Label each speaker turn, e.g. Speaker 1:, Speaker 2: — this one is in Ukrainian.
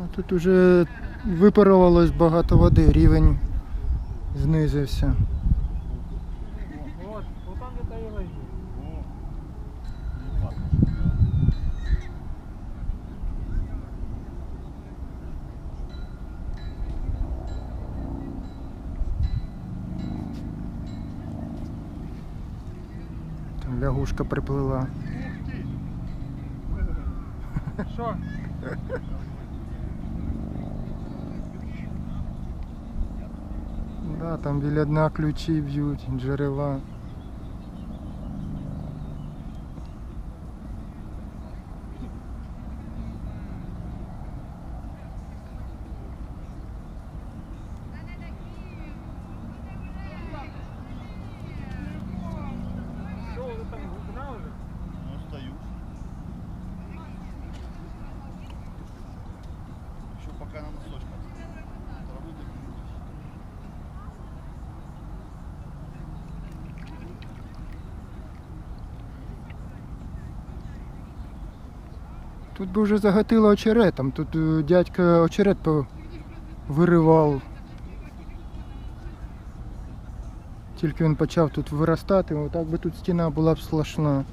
Speaker 1: Ну, Тут уже випарувалось багато води, рівень знизився.
Speaker 2: Там
Speaker 1: лягушка приплила.
Speaker 2: Что?
Speaker 1: Да, там біля дна ключі б'ють, джерела. Тут би вже загатило очеретом. Тут е, дядька очерет виривав. Тільки він почав тут виростати, отак би тут стіна була б сплошна.